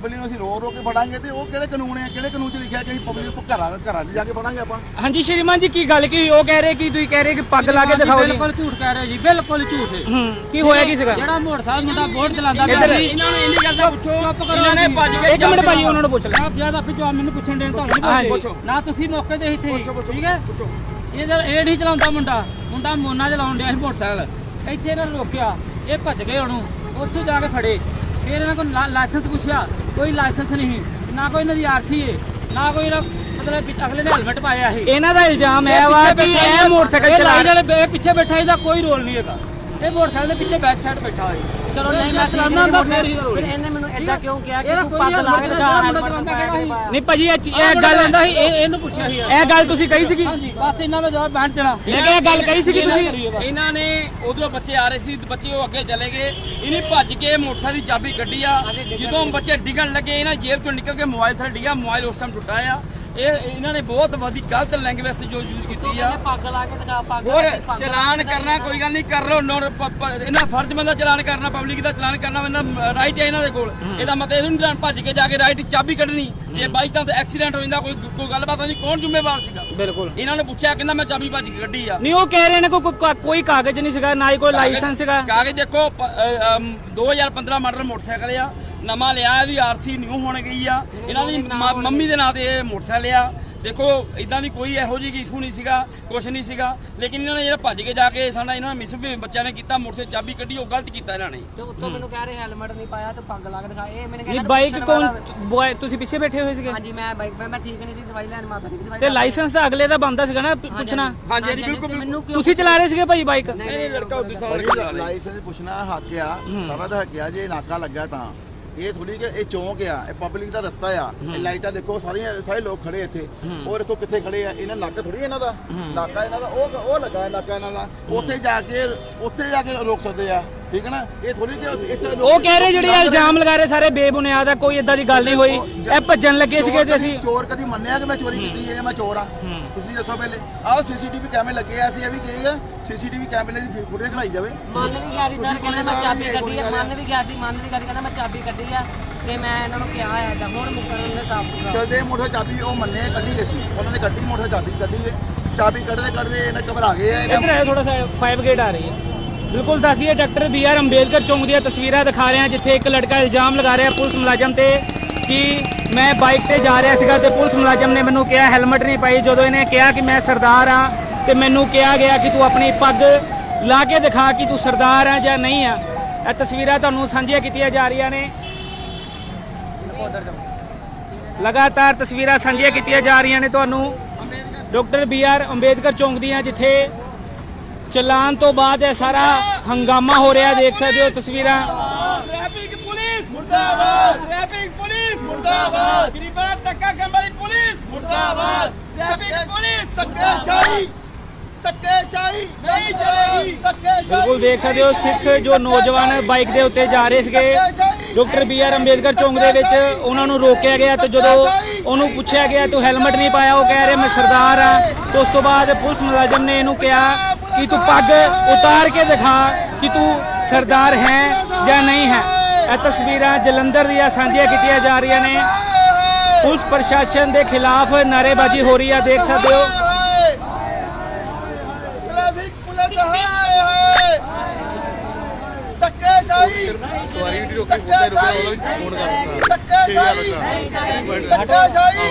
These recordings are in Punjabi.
ਪਬਲਿਕ ਨੂੰ ਅਸੀਂ ਰੋ ਰੋ ਕੇ ਫੜਾਂਗੇ ਤੇ ਉਹ ਕਿਹੜੇ ਕਾਨੂੰਨ ਹੈ ਕਿਹੜੇ ਕਾਨੂੰਨ 'ਚ ਲਿਖਿਆ ਕਿ ਅਸੀਂ ਪਬਲਿਕ ਨੂੰ ਘਰਾਂ ਘਰਾਂ 'ਚ ਜਾ ਕੇ ਫੜਾਂਗੇ ਆਪਾਂ? ਹਾਂਜੀ ਸ਼੍ਰੀਮਾਨ ਜੀ ਕੀ ਗੱਲ ਕੀ? ਉਹ ਕਹਿ ਰਹੇ ਕਿ ਤੁਸੀਂ ਕਹਿ ਰਹੇ ਕਿ ਪੱਗ ਲਾ ਕੇ ਦਿਖਾਓ ਜੀ। ਬਿਲਕੁਲ ਝੂਠ ਕਹਿ ਰਹੇ ਜੀ ਬਿਲਕੁਲ ਝੂਠ। ਕੀ ਹੋਇਆ ਕੀ ਸੀਗਾ? ਜਿਹੜਾ ਮੋਟਰਸਾਈਕਲ ਮੁੰਡਾ ਬੋਰਡ ਚਲਾਉਂਦਾ ਇੱਧਰ ਸੀ। ਇਹਨਾਂ ਨੂੰ ਇੰਨੀ ਗੱਲ ਦਾ ਪੁੱਛੋ। ਚੁੱਪ ਕਰੋ ਇਹਨਾਂ ਨੇ। ਭੱਜ ਕੇ ਇੱਕ ਮਿੰਟ ਭਾਜੀ ਉਹਨਾਂ ਨੂੰ ਪੁੱਛ ਲੈ। ਆਪ ਜਦ ਆਪੇ ਜਵਾਬ ਮੈਨੂੰ ਪੁੱਛਣ ਦੇਣ ਤੁਹਾਨੂੰ ਪੁੱਛੋ। ਨਾ ਤੁਸੀਂ ਮੌਕੇ ਤੇ ਇੱਥੇ। ਠੀਕ ਹੈ? ਇਹ ਜਦ ਇਹ ਨਹੀਂ ਚਲਾਉਂਦਾ ਮੁੰਡਾ। ਮੁੰਡਾ ਮੋਨਾ ਚਲਾਉਣ ਡਿਆ ਸੀ ਮੋਟਰਸਾਈਕਲ। ਇੱਥੇ ਇਹਨਾਂ ਨੇ ਰੋਕਿਆ। ਇਹ ਭੱਜ ਗਏ ਉਹਨੂੰ। ਉੱਥੋਂ ਜਾ ਕੇ ਫੜੇ। ਫਿਰ ਇਹਨਾਂ ਕੋਲ ਲਾ- ਲਾਇਸੈਂਸ ਪੁੱਛਿਆ। ਕੋਈ ਲਾਇਸੈਂਸ ਨਹੀਂ ਨਾ ਕੋਈ ਇਹਨਾਂ ਦੀ ਆਰਸੀ ਹੈ ਨਾ ਕੋਈ ਇਹਨਾਂ ਮਤਲਬ ਪਿੱਛੇ ਅਗਲੇ ਨੇ ਹੈਲਮਟ ਪਾਇਆ ਸੀ ਇਹਨਾਂ ਦਾ ਇਲਜ਼ਾਮ ਹੈ ਵਾ ਕਿ ਇਹ ਮੋਟਰਸਾਈਕਲ ਚਲਾ ਬੇ- ਪਿੱਛੇ ਬੈਠਾ ਇਹਦਾ ਕੋਈ ਰੋਲ ਨਹੀਂ ਹੈਗਾ। ਇਹ ਮੋਟਰਸਾਈਕਲ ਦੇ ਪਿੱਛੇ ਬੈਕ ਸਾਈਡ ਬੈਠਾ ਹੋਇਆ ਚਲੋ ਨਹੀਂ ਮੈਂ ਚਲਾਉਣਾ ਹੁੰਦਾ ਫਿਰ ਇਹਨੇ ਮੈਨੂੰ ਏਦਾਂ ਕਿਉਂ ਕਿਹਾ ਕਿ ਤੂੰ ਪੱਗ ਲਾ ਕੇ ਦਿਖਾ ਹੈਲਮਟ ਪਾਇਆ। ਨਹੀਂ ਭਾਜੀ ਇਹ ਇਹ ਗੱਲ ਆਂਦਾ ਸੀ ਇਹ ਇਹਨੂੰ ਪੁੱਛਿਆ ਸੀ। ਇਹ ਗੱਲ ਤੁਸੀਂ ਕਹੀ ਸੀਗੀ। ਹਾਂਜੀ ਬਸ ਇਹਨਾਂ ਦਾ ਜਵਾਬ ਬੈਠ ਦੇਣਾ। ਮੈਂ ਕਿਹਾ ਇਹ ਗੱਲ ਕਹੀ ਸੀਗੀ ਤੁਸੀਂ? ਇਹਨਾਂ ਨੇ ਉਧਰੋਂ ਬੱਚੇ ਆ ਰਹੇ ਸੀ ਬੱਚੇ ਉਹ ਅੱਗੇ ਚਲੇ ਗਏ। ਇਹਨੇ ਭੱਜ ਕੇ ਮੋਟਰਸਾਈਕਲ ਦੀ ਚਾਬੀ ਕੱਢੀ ਆ। ਜਦੋਂ ਬੱਚੇ ਡਿੱਗਣ ਲੱਗੇ ਇਹਨਾਂ ਜੇਬ ਚੋਂ ਨਿਕਲ ਕੇ ਮੋਬਾਈਲ ਥੱਲੇ ਡਿੱਗਾ ਮੋਬਾਈਲ ਉਸ ਟਾਈਮ ਟੁੱਟਾ ਆ। ਇਹ ਇਹਨਾਂ ਨੇ ਬਹੁਤ ਵਧੀ ਗਲਤ ਲੈਂਗੁਏਜ ਜੋ ਯੂਜ਼ ਕੀਤੀ ਆ। ਇਹਨੇ ਪੱਗ ਲਾ ਕੇ ਦਿਖਾ ਪੱਗ ਹੋਰ ਚਲਾਨ ਕਰਨਾ ਕੋਈ ਗੱਲ ਨਹੀਂ ਕਰ ਲੋ ਨੋਰ ਇਹਨਾਂ ਫਰਜ਼ ਬੰਦਾ ਚਲਾਨ ਕਰਨਾ ਪਬਲਿਕ ਦਾ ਚਲਾਨ ਕਰਨਾ ਇਹਨਾਂ ਰਾਈਟ ਹੈ ਇਹਨਾਂ ਦੇ ਕੋਲ। ਇਹਦਾ ਮਤਲਬ ਇਹ ਨਹੀਂ ਭੱਜ ਕੇ ਜਾ ਕੇ ਰਾਈਟ ਚਾਬੀ ਕੱਢਣੀ। ਜੇ ਬਾਈ ਤਾਂ ਐਕਸੀਡੈਂਟ ਹੋ ਜਾਂਦਾ ਕੋਈ ਕੋਈ ਗੱਲਬਾਤ ਨਹੀਂ ਕੌਣ ਜ਼ਿੰਮੇਵਾਰ ਸੀਗਾ? ਬਿਲਕੁਲ। ਇਹਨਾਂ ਨੇ ਪੁੱਛਿਆ ਕਹਿੰਦਾ ਮੈਂ ਚਾਬੀ ਭੱਜ ਕੇ ਕੱਢੀ ਆ। ਨਹੀਂ ਉਹ ਕਹਿ ਰਹੇ ਨੇ ਕੋਈ ਕੋਈ- ਕਾਗਜ਼ ਨਹੀਂ ਸੀਗਾ ਨਾ ਹੀ ਕੋਈ ਲਾਇਸੈਂਸ ਸੀਗਾ। ਕਾਗਜ਼ ਦੇਖੋ ਪ- ਅ, ਅਮ, 2015 ਮਾਡਲ ਮੋਟਰਸਾਈਕਲ ਆ। ਨਵਾਂ ਲਿਆ ਇਹਦੀ ਆਰਸੀ ਨਿਊ ਹੋਣ ਗਈ ਆ। ਇਹਨਾਂ ਦੀ ਮੰਮੀ ਦੇ ਨਾਂ ਤੇ ਇਹ ਮੋਟਰਸਾਈਕਲ ਆ। ਦੇਖੋ ਇਦਾਂ ਦੀ ਕੋਈ ਇਹੋ ਜਿਹੀ ਇਸ਼ੂ ਨਹੀਂ ਸੀਗਾ ਕੁਛ ਨਹੀਂ ਸੀਗਾ। ਲੇਕਿਨ ਇਹਨਾਂ ਨੇ ਜਿਹੜਾ ਭੱਜ ਕੇ ਜਾ ਕੇ ਸਾਡਾ ਇਹਨਾਂ ਨੇ ਮਿਸ ਵੀ ਬੱਚਿਆਂ ਨੇ ਕੀਤਾ ਮੋਟਰਸਾਈਕਲ ਚਾਬੀ ਕੱਢੀ ਉਹ ਗਲਤ ਕੀਤਾ ਇਹਨਾਂ ਨੇ। ਤੇ ਉੱਤੋਂ ਮੈਨੂੰ ਕਹਿ ਰਹੇ ਹੈਲਮਟ ਨਹੀਂ ਪਾਇਆ ਤੇ ਪੱਗ ਲਾ ਕੇ ਦਿਖਾ ਇਹ ਮੈਨੂੰ ਕਹਿੰਦਾ ਬਾਈਕ ਕੌਣ ਬੁਆ- ਤੁਸੀਂ ਪਿੱਛੇ ਬੈਠੇ ਹੋਏ ਸੀਗੇ? ਹਾਂਜੀ ਮੈਂ ਬਾਈਕ ਮੈਂ ਮੈਂ ਠੀਕ ਨਹੀਂ ਸੀ ਦਵਾਈ ਲੈਣ ਮਾਤਾ ਦੀ ਦਵਾਈ ਤੇ ਲੈਣ- ਲਾਇਸੈਂਸ ਤਾਂ ਅਗਲੇ ਦਾ ਬੰਦਾ ਸੀਗਾ ਨਾ ਪ- ਪੁੱਛਣਾ? ਹਾਂਜੀ ਹਾਂਜੀ ਤੇ ਬਿਲਕੁਲ ਮੈਨੂੰ ਕਿਉਂ ਤੁਸੀਂ ਚਲਾ ਰਹੇ ਸੀਗੇ ਭਾਈ ਬਾਈਕ ਨਹੀਂ ਨਹੀਂ ਲੜਕਾ ਉਦੋਂ ਸਾਲ ਲਾਇਸੈਂਸ ਪੁੱਛਣਾ ਹੱਕ ਆ ਸਾਰਾ ਦਾ ਹੱਕ ਆ ਜੇ ਨਾਕਾ ਲੱਗਾ ਤਾਂ। ਇਹ ਥੋੜੀ ਕਿ ਇਹ ਚੌਂਕ ਆ ਇਹ ਪਬਲਿਕ ਦਾ ਰਸਤਾ ਆ ਇਹ ਲਾਈਟਾਂ ਦੇਖੋ ਸਾਰੀਆਂ ਸਾਰੇ ਲੋਕ ਖੜੇ ਇੱਥੇ। ਉਹ ਦੇਖੋ ਕਿੱਥੇ ਖੜੇ ਆ ਇਹਨਾਂ ਨਾਕਾ ਥੋੜੀ ਇਹਨਾਂ ਦਾ? ਨਾਕਾ ਇਹਨਾਂ ਦਾ ਉਹ ਉਹ ਲੱਗਾ ਨਾਕਾ ਇਹਨਾਂ ਦਾ। ਉੱਥੇ ਜਾ ਕੇ ਉੱਥੇ ਜਾ ਕੇ ਰੋਕ ਸਕਦੇ ਆ। ਠੀਕ ਹੈ ਨਾ? ਇਹ ਥੋੜੀ ਕਿ ਇੱਥੇ ਲੋਕ- ਉਹ ਕਹਿ ਰਹੇ ਜਿਹੜੇ ਇਲਜ਼ਾਮ ਲਗਾ ਰਹੇ ਸਾਰੇ ਬੇਬੁਨਿਆਦ ਆ ਕੋਈ ਇਦਾਂ ਦੀ ਗੱਲ ਨਹੀਂ ਹੋਈ। ਇਹ ਭੱਜਣ ਲੱਗੇ ਸੀਗੇ ਤੇ ਅਸੀਂ ਚੋਰ ਕਦੀ ਮੰਨਿਆ ਕਿ ਮੈਂ ਚੋਰੀ ਕੀਤੀ ਹੈ ਜਾਂ ਮੈਂ ਚੋਰ ਆ? ਤੁਸੀਂ ਦੱਸੋ ਪਹਿਲੇ। ਆਹ ਸੀਸੀਟੀਵੀ ਕੈਮਰੇ ਲੱਗੇ ਆ ਅਸੀਂ ਇਹ ਵੀ ਕਹੀਏ ਸੀਸੀਟੀਵੀ ਕੈਮਰੇ ਦੀ ਫੁਟੇਜ ਖੜਾਈ ਜਾਵੇ। ਮੰਨ ਵੀ ਗਿਆ ਸੀ ਸਰ ਕਹਿੰਦਾ ਮੈਂ ਚਾਬੀ ਕੱਢੀ ਆ ਮੰਨ ਵੀ ਗਿਆ ਸੀ ਮੰਨ ਵੀ ਗਿਆ ਸੀ ਕਹਿੰਦਾ ਮੈਂ ਚਾਬੀ ਕੱਢੀ ਆ ਤੇ ਮੈਂ ਇਹਨਾਂ ਨੂੰ ਕਿਹਾ ਆ ਜਾਂ ਹੁਣ ਮੁਕਰਨ ਦੇ ਸਾਫ਼ ਸੁਥਰਾ ਚਲਦੇ ਮੋਟਰ ਚਾਬੀ ਉਹ ਮੰਨੇ ਕੱਢੀ ਅਸੀਂ ਉਹਨਾਂ ਨੇ ਕੱਢੀ ਮੋਟਰ ਚਾਬੀ ਕੱਢੀ ਹੈ ਚਾਬੀ ਕੱਢਦੇ ਕੱਢਦੇ ਇਹਨਾਂ ਘਬਰਾ ਗਏ ਆ ਇਹਨਾਂ ਇੱਧਰ ਆਇਓ ਥੋੜਾ ਸਾ ਫਾਈਵ ਗੇਟ ਆ ਰਹੀ ਹੈ। ਬਿਲਕੁਲ ਦੱਸੀਏ ਡਾਕਟਰ ਬੀ ਆਰ ਅੰਬੇਦਕਰ ਚੌਂਕ ਦੀਆਂ ਤਸਵੀਰਾਂ ਦਿਖਾ ਰਹੇ ਹਾਂ, ਜਿੱਥੇ ਇੱਕ ਲੜਕਾ ਇਲਜ਼ਾਮ ਲਗਾ ਰਿਹਾ ਪੁਲਿਸ ਮੁਲਾਜ਼ਮ ਤੇ ਕਿ ਮੈਂ ਬਾਈਕ ਤੇ ਜਾ ਰਿਹਾ ਸੀਗਾ ਤੇ ਪੁਲਿਸ ਮੁਲਾਜ਼ਮ ਨੇ ਮੈਨੂੰ ਕਿਹਾ, ਹੈਲਮਟ ਨਹੀਂ ਪਾਈ। ਜਦੋਂ ਇਹਨੇ ਕਿਹਾ ਕਿ ਮੈਂ ਸਰਦਾਰ ਆ ਤੇ ਮੈਨੂੰ ਕਿਹਾ ਗਿਆ ਕਿ ਤੂੰ ਆਪਣੀ ਪੱਗ ਲਾ ਕੇ ਦਿਖਾ ਕਿ ਤੂੰ ਸਰਦਾਰ ਆ ਜਾਂ ਨਹੀਂ ਆ ਇਹ ਤਸਵੀਰਾਂ ਤੁਹਾਨੂੰ ਸਾਂਝੀਆਂ ਕੀਤੀਆਂ ਜਾ ਰਹੀਆਂ ਨੇ। ਲਗਾਤਾਰ ਤਸਵੀਰਾਂ ਸਾਂਝੀਆਂ ਕੀਤੀਆਂ ਜਾ ਰਹੀਆਂ ਨੇ ਤੁਹਾਨੂੰ। ਡਾਕਟਰ ਬੀ ਆਰ ਅੰਬੇਦਕਰ ਚੌਂਕ ਦੀਆਂ, ਜਿੱਥੇ ਚਲਾਨ ਤੋਂ ਬਾਅਦ ਇਹ ਸਾਰਾ ਹੰਗਾਮਾ ਹੋ ਰਿਹਾ ਦੇਖ ਸਕਦੇ ਹੋ ਤਸਵੀਰਾਂ। Traffic police! ਮੁਰਦਾਬਾਦ! Traffic police! ਮੁਰਦਾਬਾਦ! ਗਰੀਬਾਂ ਕਰਨ ਵਾਲੀ ਪੁਲਿਸ! ਮੁਰਦਾਬਾਦ! Traffic police! ਧੱਕੇਸ਼ਾਹੀ! ਧੱਕੇਸ਼ਾਹੀ! ਨਹੀਂ ਚਲੇਗੀ। ਬਿਲਕੁਲ ਦੇਖ ਸਕਦੇ ਹੋ ਸਿੱਖ ਜੋ ਨੌਜਵਾਨ ਬਾਈਕ ਦੇ ਉੱਤੇ ਜਾ ਰਹੇ ਸੀਗੇ ਡਾਕਟਰ ਬੀ ਆਰ ਅੰਬੇਦਕਰ ਚੌਂਕ ਦੇ ਵਿੱਚ ਉਹਨਾਂ ਨੂੰ ਰੋਕਿਆ ਗਿਆ ਤੇ ਜਦੋਂ ਉਹਨੂੰ ਪੁੱਛਿਆ ਗਿਆ ਤੂੰ ਹੈਲਮਟ ਨਹੀਂ ਪਾਇਆ? ਉਹ ਕਹਿ ਰਿਹਾ ਮੈਂ ਸਰਦਾਰ ਆ ਉਸ ਤੋਂ ਬਾਅਦ ਪੁਲਿਸ ਮੁਲਾਜ਼ਮ ਨੇ ਇਹਨੂੰ ਕਿਹਾ ਕਿ ਤੂੰ ਪੱਗ ਉਤਾਰ ਕੇ ਦਿਖਾ ਕਿ ਤੂੰ ਸਰਦਾਰ ਹੈ ਜਾਂ ਨਹੀਂ ਹੈ। ਇਹ ਤਸਵੀਰਾਂ ਜਲੰਧਰ ਦੀਆਂ ਸਾਂਝੀਆਂ ਕੀਤੀਆਂ ਜਾ ਰਹੀਆਂ ਨੇ। ਪੁਲਿਸ ਪ੍ਰਸ਼ਾਸਨ ਦੇ ਖਿਲਾਫ ਨਾਅਰੇਬਾਜ਼ੀ ਹੋ ਰਹੀ ਆ ਦੇਖ ਸਕਦੇ ਹੋ। ਟ੍ਰੈਫਿਕ ਪੁਲਿਸ ਹਾਏ ਹਾਏ। ਧੱਕੇਸ਼ਾਹੀ। ਸਵਾਰੀ ਵੀ ਰੋਕੀ ਫੋਨ ਧੱਕੇਸ਼ਾਹੀ। ਧੱਕੇਸ਼ਾਹੀ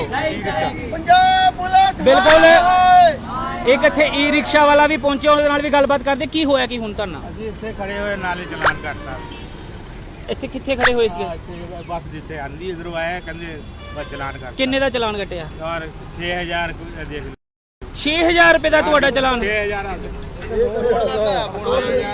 ਪੰਜਾਬ ਪੁਲਿਸ ਬਿਲਕੁਲ। ਇੱਕ ਇੱਥੇ ਈ ਰਿਕਸ਼ਾ ਵਾਲਾ ਵੀ ਪਹੁੰਚਿਆ ਉਹਦੇ ਨਾਲ ਵੀ ਗੱਲਬਾਤ ਕਰਦੇ ਕੀ ਹੋਇਆ ਕੀ ਹੁਣ ਤੁਹਾਨੂੰ ਅਸੀਂ ਇੱਥੇ ਖੜੇ ਹੋਏ ਨਾਲੇ ਚਲਾਨ ਕਰਤਾ। ਇੱਥੇ ਕਿੱਥੇ ਖੜੇ ਹੋਏ ਸੀਗੇ? ਇੱਥੇ ਬੱਸ ਜਿੱਥੇ ਆਂਦੀ ਇਧਰੋਂ ਆਇਆ ਕਹਿੰਦੇ ਬਸ ਚਲਾਨ ਕਰਤਾ। ਕਿੰਨੇ ਦਾ ਚਲਾਨ ਕੱਟਿਆ? ਔਰ 6000 ਕੋਈ ਦੇਖ ਲਓ। 6000 ਰੁਪਏ ਦਾ ਤੁਹਾਡਾ ਚਲਾਨ? 6000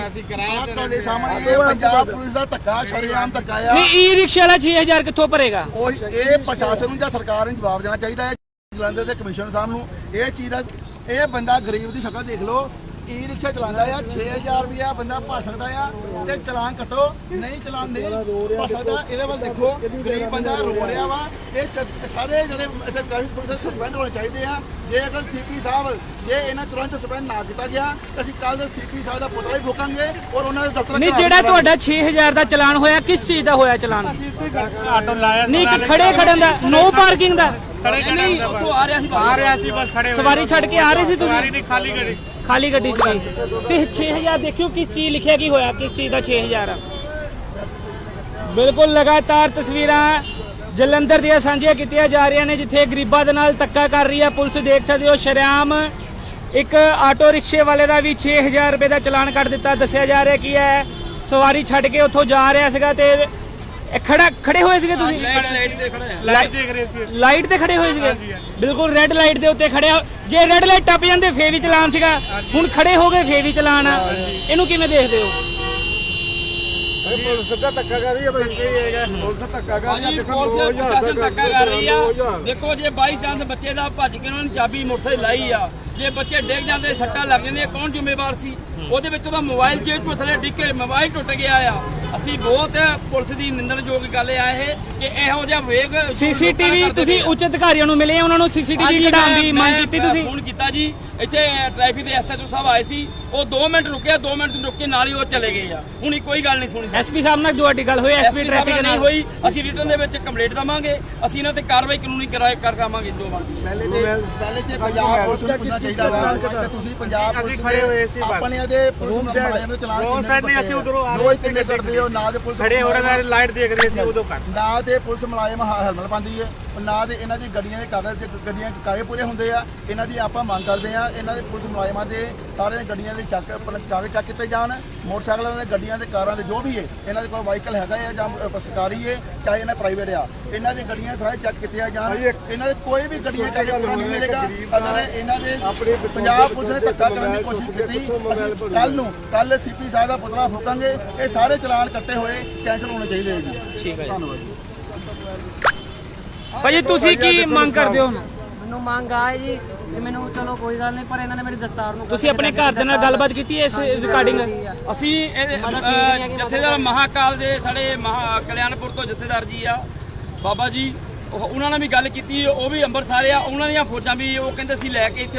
ਅਸੀਂ ਕਿਰਾਇਆ ਆਹ ਤੁਹਾਡੇ ਸਾਹਮਣੇ ਇਹ ਪੰਜਾਬ ਪੁਲਿਸ ਦਾ ਧੱਕਾ ਸ਼ਰੇਆਮ ਧੱਕਾ ਆ। ਨਹੀਂ ਈ ਰਿਕਸ਼ਾ ਵਾਲਾ 6000 ਕਿੱਥੋਂ ਭਰੇਗਾ? ਉਹ ਇਹ ਪ੍ਰਸ਼ਾਸਨ ਨੂੰ ਜਾਂ ਸਰਕਾਰ ਨੂੰ ਜਵਾਬ ਦੇਣਾ ਚਾਹੀਦਾ ਹੈ। ਜਲੰਧਰ ਦੇ ਕਮਿਸ਼ਨਰ ਸਾਹਿਬ ਨੂੰ ਇਹ ਚੀਜ਼ ਦਾ ਇਹ ਬੰਦਾ ਗਰੀਬ ਦੀ ਸ਼ਕਲ ਦੇਖ ਲਓ ਈ ਰਿਕਸ਼ਾ ਚਲਾਉਂਦਾ ਆ 6000 ਰੁਪਇਆ ਬੰਦਾ ਭਰ ਸਕਦਾ ਆ ਤੇ ਚਲਾਨ ਕੱਟੋ ਨਹੀਂ ਚਲਾਨ ਨਹੀਂ ਭਰ ਸਕਦਾ ਇਹਦੇ ਵੱਲ ਦੇਖੋ ਗਰੀਬ ਬੰਦਾ ਰੋ ਰਿਹਾ ਵਾ ਇਹ ਚ- ਸਾਰੇ ਜਿਹੜੇ ਇੱਥੇ ਟ੍ਰੈਫਿਕ ਪੁਲਿਸ ਸਸਪੈਂਡ ਹੋਣੇ ਚਾਹੀਦੇ ਆ। ਜੇ ਅਗਰ ਸੀਪੀ ਸਾਹਿਬ ਜੇ ਇਹਨਾਂ ਤੁਰੰਤ ਸਸਪੈਂਡ ਨਾ ਕੀਤਾ ਗਿਆ ਤਾਂ ਅਸੀਂ ਕੱਲ ਸੀਪੀ ਸਾਹਿਬ ਦਾ ਪੁਤਲਾ ਵੀ ਫੂਕਾਂਗੇ ਔਰ ਉਹਨਾਂ ਦੇ ਦਫ਼ਤਰ ਨਹੀਂ ਜਿਹੜਾ। ਤੁਹਾਡਾ 6000 ਦਾ ਚਲਾਨ ਹੋਇਆ ਕਿਸ ਚੀਜ਼ ਦਾ ਹੋਇਆ ਚਲਾਨ? ਆਟੋ ਲਾਇਆ ਨਹੀਂ ਕਿ ਖੜੇ ਖੜਨ ਦਾ ਨੋ ਪਾਰਕਿੰਗ ਦਾ। ਖੜੇ ਨਹੀਂ ਉੱਥੋਂ ਆ ਰਿਹਾ ਸੀ ਬਾਹਰ। ਆ ਰਿਹਾ ਸੀ ਬਸ ਖੜੇ ਹੋਏ। ਸਵਾਰੀ ਛੱਡ ਕੇ ਆ ਰਹੇ ਸੀ ਸਵਾਰੀ ਤੁਸੀਂ ਨਹੀਂ ਖਾਲੀ ਗੱਡੀ। ਖਾਲੀ ਗੱਡੀ ਸੀ ਤੇ 6000 ਦੇਖਿਓ ਕਿਸ ਚੀਜ਼ ਲਿਖਿਆ ਕੀ ਹੋਇਆ ਕਿਸ ਚੀਜ਼ ਦਾ 6000 ਆ। ਬਿਲਕੁਲ ਲਗਾਤਾਰ ਤਸਵੀਰਾਂ ਜਲੰਧਰ ਦੀਆਂ ਸਾਂਝੀਆਂ ਕੀਤੀਆਂ ਜਾ ਰਹੀਆਂ ਨੇ ਜਿੱਥੇ ਗਰੀਬਾਂ ਦੇ ਨਾਲ ਧੱਕਾ ਕਰ ਰਹੀ ਹੈ ਪੁਲਿਸ। ਦੇਖ ਸਕਦੇ ਹੋ ਸ਼ਰਿਆਮ ਇੱਕ ਆਟੋ ਰਿਕਸ਼ੇ ਵਾਲੇ ਦਾ ਵੀ 6000 ਰੁਪਏ ਦਾ ਚਲਾਨ ਕੱਟ ਦਿੱਤਾ। ਦੱਸਿਆ ਜਾ ਰਿਹਾ ਕੀ ਹੈ ਸਵਾਰੀ ਛੱਡ ਕੇ ਉੱਥੋਂ ਜਾ ਰਿਹਾ ਸੀਗਾ ਤੇ ਇਹ ਖੜਾ ਖੜੇ ਹੋਏ ਸੀਗੇ ਤੁਸੀਂ? ਲਾਈਟ ਤੇ ਖੜਾ ਆ। ਲਾਈਟ ਦੇਖ ਰਹੇ ਸੀ। ਲਾਈਟ ਤੇ ਖੜੇ ਹੋਏ ਸੀਗੇ? ਬਿਲਕੁਲ ਰੈੱਡ ਲਾਈਟ ਦੇ ਉੱਤੇ ਖੜੇ ਜੇ ਰੈੱਡ ਲਾਈਟ ਟੱਪ ਜਾਂਦੇ ਫੇਰ ਵੀ ਚਲਾਨ ਸੀਗਾ। ਹੁਣ ਖੜੇ ਹੋ ਗਏ ਫੇਰ ਵੀ ਚਲਾਨ ਆ। ਇਹਨੂੰ ਕਿਵੇਂ ਦੇਖਦੇ ਹੋ? ਪੁਲਿਸ ਦਾ ਧੱਕਾ ਕਰ ਰਹੀ ਹੈ ਬਈ ਪੁਲਿਸ ਧੱਕਾ ਕਰ ਰਹੀ ਹੈ। ਹਾਂਜੀ ਦੇਖੋ ਪੁਲਿਸ 2000 ਪ੍ਰਸ਼ਾਸਨ ਦਾ ਧੱਕਾ ਕਰ ਰਹੀ ਆ। 2000 ਦੇਖੋ ਜੇ ਬਾਈ ਚਾਂਸ ਬੱਚੇ ਦਾ ਭੱਜ ਕੇ ਉਹਨਾਂ ਨੇ ਚਾਬੀ ਮੋਟਰਸਾਈਕਲ ਲਾਈ ਆ ਜੇ ਬੱਚੇ ਡਿੱਗ ਜਾਂਦੇ ਸੱਟਾਂ ਲੱਗ ਜਾਂਦੀਆਂ ਕੌਣ ਜ਼ਿੰਮੇਵਾਰ ਸੀ? ਉਹਦੇ ਵਿੱਚ ਉਹਦਾ ਮੋਬਾਈਲ ਜੇਬ ਤੋਂ ਥੱਲੇ ਡਿੱਗ ਕੇ ਮੋਬਾਈਲ ਟੁੱਟ ਗਿਆ ਆ। ਅਸੀਂ ਬਹੁਤ ਪੁਲਿਸ ਦੀ ਨਿੰਦਣਯੋਗ ਗੱਲ ਆ ਇਹ ਕਿ ਇਹੋ ਜਿਹਾ ਵੇਗ ਸੀਸੀਟੀਵੀ ਤੁਸੀਂ ਉੱਚ ਅਧਿਕਾਰੀਆਂ ਨੂੰ ਮਿਲੇ ਉਹਨਾਂ ਨੂੰ ਸੀਸੀਟੀਵੀ ਕਢਾਉਣ ਦੀ ਮੰਗ ਕੀਤੀ ਤੁਸੀਂ? ਫੋਨ ਕੀਤਾ ਜੀ। ਇੱਥੇ ਟ੍ਰੈਫਿਕ ਦੇ ਐਸਐਚਓ ਸਾਹਿਬ ਆਏ ਸੀ। ਉਹ 2 ਮਿੰਟ ਰੁਕਿਆ 2 ਮਿੰਟ ਰੁਕ ਕੇ ਨਾਲ ਹੀ ਉਹ ਚਲੇ ਗਏ ਆ। ਹੁਣੀ ਕੋਈ ਗੱਲ ਨਹੀਂ ਸੁਣੀ ਐਸਪੀ ਸਾਹਿਬ ਨਾਲ ਤੁਹਾਡੀ ਗੱਲ ਹੋਈ ਐਸਪੀ ਟ੍ਰੈਫਿਕ ਨਹੀਂ ਹੋਈ। ਅਸੀਂ ਰਿਟਰਨ ਦੇ ਵਿੱਚ ਕੰਪਲੇਂਟ ਦਵਾਂਗੇ। ਅਸੀਂ ਇਹਨਾਂ ਤੇ ਕਾਰਵਾਈ ਕਾਨੂੰਨੀ ਕਰਾਏ ਕਰ ਕਰਾਵਾਂਗੇ ਜੋ ਬਣਦੀ ਪਹਿਲੇ ਤੇ ਪਹਿਲੇ ਤੇ ਪੰਜਾਬ ਪੁਲਿਸ ਨੂੰ ਪੁੱਛਣਾ ਚਾਹੀਦਾ ਵਾ ਕਿ ਤੁਸੀਂ ਪੰਜਾਬ ਪੁਲਿਸ ਖੜੇ ਹੋਏ ਸੀ ਬਸ। ਆਪਣੇ ਦੇ ਪੁਲਿਸ ਨੂੰ side ਨਹੀਂ, ਅਸੀਂ ਉੱਧਰੋਂ ਆ ਰਹੇ ਕਿੰਨੇ ਕਰਦੇ ਹੋ ਨਾ ਦੇ ਪੁਲਿਸ ਖੜੇ ਹੋ ਰਹੇ ਲਾਈਟ ਦੇਖ ਰਹੇ ਸੀ ਉਦੋਂ ਕਰ ਨਾ ਤੇ ਪੁਲਿਸ ਮੁਲਾਜ਼ਮ ਹੈਲਮਟ ਪਾਉਂਦੀ ਹੈ। ਨਾ ਤੇ ਇਹਨਾਂ ਦੀ ਗੱਡੀਆਂ ਦੇ ਕਾਗਜ਼ ਤੇ ਗੱਡੀਆਂ ਦੇ ਕਾਗਜ਼ ਪੂਰੇ ਹੁੰਦੇ ਆ। ਇਹਨਾਂ ਦੀ ਆਪਾਂ ਮੰਗ ਕਰਦੇ ਆ ਇਹਨਾਂ ਦੇ ਪੁਲਿਸ ਮੁਲਾਜ਼ਮਾਂ ਦੇ ਸਾਰੇ ਗੱਡੀਆਂ ਦੇ ਚੱਕ ਆਪਣਾ ਕਾਗਜ਼ ਚੱਕ ਕੀਤੇ ਜਾਣ। ਮੋਟਰਸਾਈਕਲਾਂ ਦੇ ਗੱਡੀਆਂ ਦੇ ਕਾਰਾਂ ਦੇ ਜੋ ਵੀ ਹੈ ਇਹਨਾਂ ਦੇ ਕੋਲ ਵਾਹੀਕਲ ਹੈਗਾ ਹੈ ਜਾਂ ਸਰਕਾਰੀ ਹੈ ਚਾਹੇ ਇਹਨਾਂ ਪ੍ਰਾਈਵੇਟ ਆ। ਇਹਨਾਂ ਦੀਆਂ ਗੱਡੀਆਂ ਸਾਰੇ ਚੈੱਕ ਕੀਤੀਆਂ ਜਾਣ। ਇਹਨਾਂ ਦੇ ਕੋਈ ਵੀ ਗੱਡੀਆਂ ਕਾਗਜ਼ ਪੂਰਾ ਨਹੀਂ ਮਿਲੇਗਾ। ਅਗਰ ਇਹਨਾਂ ਦੇ ਪੰਜਾਬ ਪੁਲਿਸ ਨੇ ਧੱਕਾ ਕਰਨ ਦੀ ਕੋਸ਼ਿਸ਼ ਕੀਤੀ ਕੱਲ ਨੂੰ ਕੱਲ ਸੀਪੀ ਸਾਹਿਬ ਦਾ ਪੁਤਲਾ ਫੂਕਾਂਗੇ। ਇਹ ਸਾਰੇ ਚਲਾਨ ਕੱਟੇ ਹੋਏ ਕੈਂਸਲ ਹੋਣੇ ਚਾਹੀਦੇ ਹੈ ਜੀ ਠੀਕ ਹੈ ਧੰਨਵਾਦ ਜੀ। ਭਾਜੀ ਤੁਸੀਂ ਕੀ ਮੰਗ ਕਰਦੇ ਹੋ? ਮੈਨੂੰ ਮੰਗ ਆਏ ਜੀ ਤੇ ਮੈਨੂੰ ਚਲੋ ਕੋਈ ਗੱਲ ਨਹੀਂ ਪਰ ਇਹਨਾਂ ਨੇ ਮੇਰੀ ਦਸਤਾਰ ਨੂੰ ਤੁਸੀਂ ਆਪਣੇ ਘਰ ਦੇ ਨਾਲ ਗੱਲਬਾਤ ਕੀਤੀ ਹੈ ਇਸ ਰਿਕਾਰਡਿੰਗ ਅਸੀਂ ਇਹ ਜਥੇਦਾਰ ਮਹਾਕਾਲ ਦੇ ਸਾਡੇ ਮਹਾ ਕਲਿਆਣਪੁਰ ਤੋਂ ਜਥੇਦਾਰ ਜੀ ਆ ਬਾਬਾ ਜੀ ਉਹ- ਉਹਨਾਂ ਨਾਲ ਵੀ ਗੱਲ ਕੀਤੀ ਉਹ ਵੀ ਅੰਮ੍ਰਿਤਸਰ ਆ ਉਹਨਾਂ ਦੀਆਂ ਫੌਜਾਂ ਵੀ ਉਹ ਕਹਿੰਦੇ ਸੀ ਲੈ ਕੇ ਇੱਥੇ